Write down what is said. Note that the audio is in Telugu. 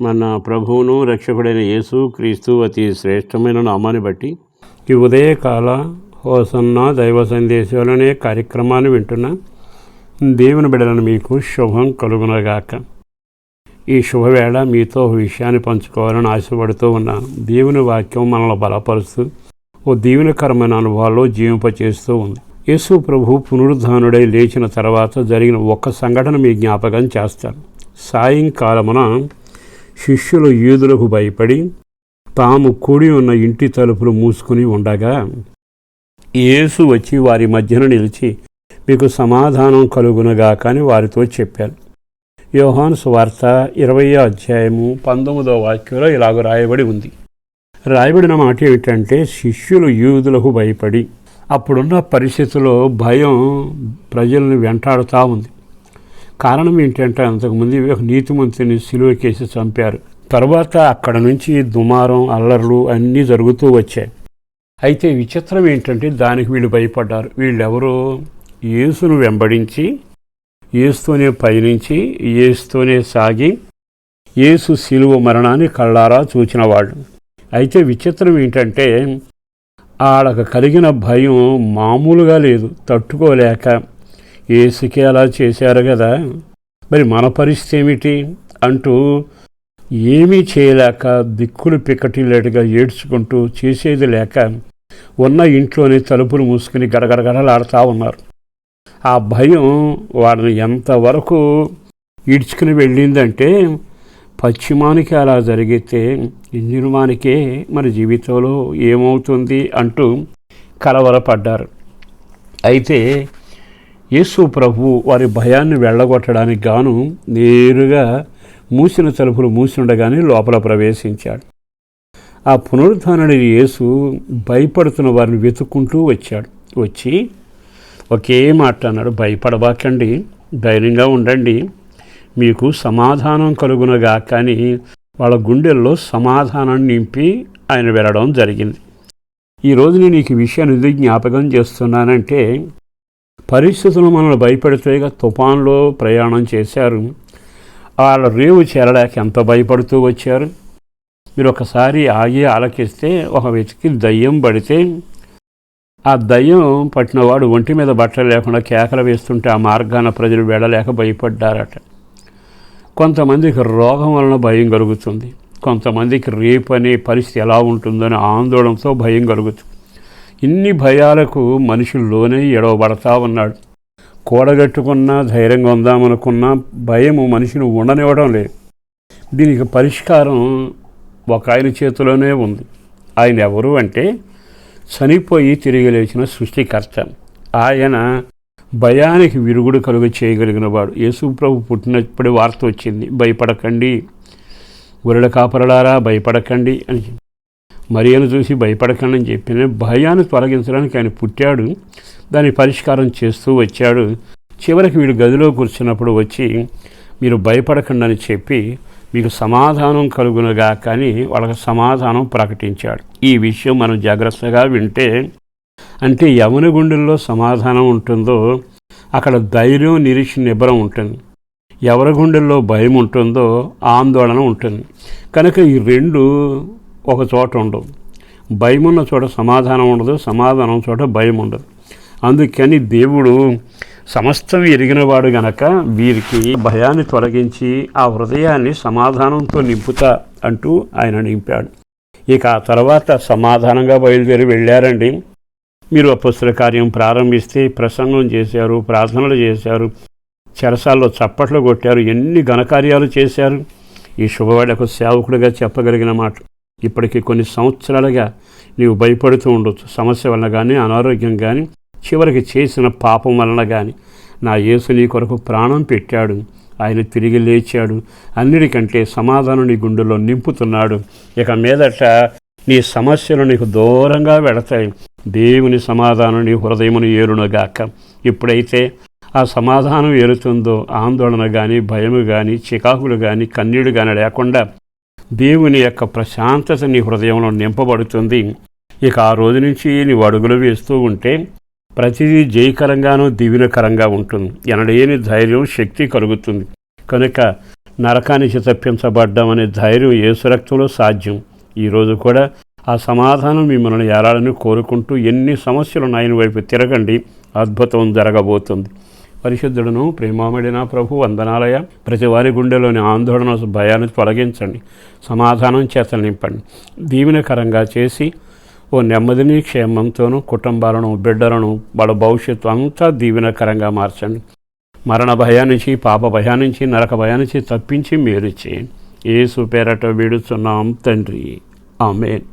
మన ప్రభువును రక్షకుడైన యేసు క్రీస్తు అతి శ్రేష్టమైన నామాన్ని బట్టి ఈ ఉదయకాల హోసన్న దైవ సందేశాలనే కార్యక్రమాన్ని వింటున్న దేవుని బిడలను మీకు శుభం కలుగునగాక. ఈ శుభవేళ మీతో ఒక విషయాన్ని పంచుకోవాలని ఆశపడుతూ ఉన్నాను దేవుని వాక్యం మనల్ని బలపరుస్తూ ఓ దీవెనకరమైన అనుభవాల్లో జీవింపచేస్తూ ఉంది. యేసు ప్రభు పునరుద్ధానుడై లేచిన తర్వాత జరిగిన ఒక్క సంఘటన మీ జ్ఞాపకం చేస్తాను. సాయంకాలమున శిష్యులు యూదులకు భయపడి తాము కూడి ఉన్న ఇంటి తలుపులు మూసుకుని ఉండగా యేసు వచ్చి వారి మధ్యన నిలిచి మీకు సమాధానం కలుగునగా కానీ వారితో చెప్పారు. యోహాను సువార్త ఇరవయో అధ్యాయము పంతొమ్మిదో వాక్యంలో ఇలాగ రాయబడి ఉంది. రాయబడిన మాట ఏమిటంటే శిష్యులు యూదులకు భయపడి అప్పుడున్న పరిస్థితుల్లో భయం ప్రజలను వెంటాడుతూ ఉంది. కారణం ఏంటంటే అంతకుముందు ఒక నీతిమంతుని సిలువకేసి చంపారు. తర్వాత అక్కడ నుంచి దుమారం అల్లర్లు అన్నీ జరుగుతూ వచ్చాయి. అయితే విచిత్రం ఏంటంటే దానికి వీళ్ళు భయపడ్డారు. వీళ్ళెవరో? యేసును వెంబడించి ఏసుతోనే పయనించి ఏసుతోనే సాగి యేసు శిలువ మరణాన్ని కళ్ళారా చూచిన వాళ్ళు అయితే విచిత్రం ఏంటంటే ఆడకు కలిగిన భయం మామూలుగా లేదు. తట్టుకోలేక ఏసుకే అలా చేశారు కదా. మరి మన పరిస్థితి ఏమిటి? అంటూ ఏమీ చేయలేక దిక్కులు పిక్కటిల్లేటుగా ఏడ్చుకుంటూ చేసేది లేక ఉన్న ఇంట్లోనే తలుపులు మూసుకుని గడగడగడలాడుతూ ఉన్నారు. ఆ భయం వాళ్ళని ఎంతవరకు ఈడ్చుకుని వెళ్ళిందంటే పశ్చిమానికి అలా జరిగితే ఇంజుమానికే మన జీవితంలో ఏమవుతుంది అంటూ కలవరపడ్డారు. అయితే యేసు ప్రభు వారి భయాన్ని వెళ్ళగొట్టడానికి గాను నేరుగా మూసిన తలుపులు మూసి ఉండగానే లోపల ప్రవేశించాడు. ఆ పునరుద్ధానుడి యేసు భయపడుతున్న వారిని వెతుక్కుంటూ వచ్చాడు. వచ్చి ఒకే మాట అన్నాడు భయపడబాకండి ధైర్యంగా ఉండండి. మీకు సమాధానం కలుగునగా కానీ వాళ్ళ గుండెల్లో సమాధానాన్ని నింపి ఆయన వెళ్ళడం జరిగింది. ఈరోజు నేను ఈ విషయాన్ని ఎందుకు జ్ఞాపకం చేస్తున్నానంటే పరిస్థితులు మనల్ని భయపెడుతూగా తుఫాన్లో ప్రయాణం చేశారు. వాళ్ళ రేవు చేరలేక ఎంత భయపడుతూ వచ్చారు? మీరు ఒకసారి ఆగి ఆలకిస్తే ఒక వ్యక్తికి దయ్యం పడితే ఆ దయ్యం పట్టినవాడు ఒంటి మీద బట్టలు లేకుండా కేకలు వేస్తుంటే ఆ మార్గాన ప్రజలు వెళ్ళలేక భయపడ్డారట. కొంతమందికి రోగం వలన భయం కలుగుతుంది. కొంతమందికి రేపు అనే పరిస్థితి ఎలా ఉంటుందని ఆందోళనతో భయం కలుగుతుంది. ఇన్ని భయాలకు మనుషుల్లోనే ఎడవబడతా ఉన్నాడు. కూడగట్టుకున్నా ధైర్యంగా ఉందామనుకున్నా భయము మనిషిని ఉండనివ్వడం లేదు. దీనికి పరిష్కారం ఒక ఆయన చేతిలోనే ఉంది. ఆయన ఎవరు అంటే చనిపోయి తిరిగి లేచిన సృష్టికర్త. ఆయన భయానికి విరుగుడు కలుగు చేయగలిగిన వాడు యేసు పుట్టినప్పుడు వార్త వచ్చింది. భయపడకండి. గొర్రెల కాపరలారా భయపడకండి అని మరియను చూసి భయపడకండి అని చెప్పిన భయాన్ని తొలగించడానికి ఆయన పుట్టాడు. దాని పరిష్కారం చేస్తూ వచ్చాడు. చివరికి వీడు గదిలో కూర్చున్నప్పుడు వచ్చి మీరు భయపడకండి అని చెప్పి మీకు సమాధానం కలుగునుగా కానీ వాళ్ళకి సమాధానం ప్రకటించాడు. ఈ విషయం మనం జాగ్రత్తగా వింటే అంటే యవన గుండెల్లో సమాధానం ఉంటుందో అక్కడ ధైర్యం నిరీక్ష నిబ్బరం ఉంటుంది. ఎవరి గుండెల్లో భయం ఉంటుందో ఆందోళన ఉంటుంది. కనుక ఈ రెండు ఒక చోట ఉండవు భయం ఉన్న చోట సమాధానం ఉండదు సమాధానం చోట భయం ఉండదు. అందుకని దేవుడు సమస్తం ఎరిగినవాడు గనక వీరికి భయాన్ని తొలగించి ఆ హృదయాన్ని సమాధానంతో నింపుతా అంటూ ఆయన నింపాడు. ఇక ఆ తర్వాత సమాధానంగా బయలుదేరి వెళ్ళారండి. మీరు అపస్తుల కార్యం ప్రారంభిస్తే ప్రసంగం చేశారు ప్రార్థనలు చేశారు చెరసాల్లో చప్పట్లు కొట్టారు ఎన్ని ఘనకార్యాలు చేశారు. ఈ శుభవాడకు సేవకుడిగా చెప్పగలిగిన మాట. ఇప్పటికి కొన్ని సంవత్సరాలుగా నీవు భయపడుతూ ఉండొచ్చు. సమస్య వలన కానీ అనారోగ్యం కానీ చివరికి చేసిన పాపం వలన కానీ నా యేసు నీ కొరకు ప్రాణం పెట్టాడు. ఆయన తిరిగి లేచాడు. అన్నిటికంటే సమాధానం నీ గుండెలో నింపుతున్నాడు. ఇక మీదట నీ సమస్యలు నీకు దూరంగా వెడతాయి దేవుని సమాధానం నీ హృదయమును ఏరునుగాక. ఇప్పుడైతే ఆ సమాధానం ఏరుతుందో ఆందోళన కానీ భయము కానీ చికాకులు కానీ కన్నీడు కానీ లేకుండా దేవుని యొక్క ప్రశాంతత నీ హృదయంలో నింపబడుతుంది. ఇక ఆ రోజు నుంచి నీవు అడుగులు వేస్తూ ఉంటే ప్రతిదీ జయకరంగానూ దివినకరంగా ఉంటుంది. ఎనడేని ధైర్యం శక్తి కలుగుతుంది. కనుక నరకానికి తప్పించబడ్డం అనే ధైర్యం ఏ రక్తంలో సాధ్యం. ఈరోజు కూడా ఆ సమాధానం మిమ్మల్ని ఏలాలని కోరుకుంటూ ఎన్ని సమస్యలు ఆయన వైపు తిరగండి. అద్భుతం జరగబోతుంది. పరిశుద్ధుడును ప్రేమామడిన ప్రభు వందనాలయ. ప్రతి వారి గుండెలోని ఆందోళన భయాన్ని తొలగించండి. సమాధానం చేత నింపండి. దీవెనకరంగా చేసి ఓ నెమ్మదిని క్షేమంతోనూ కుటుంబాలను బిడ్డలను వాళ్ళ భవిష్యత్తు అంతా దీవెనకరంగా మార్చండి. మరణ భయాన్నించి పాప భయాన్నించి నరక భయాన్నించి తప్పించి మీరు చేయండి. ఏసు పేరట వీడుతున్నాం తండ్రి. ఆమెన్.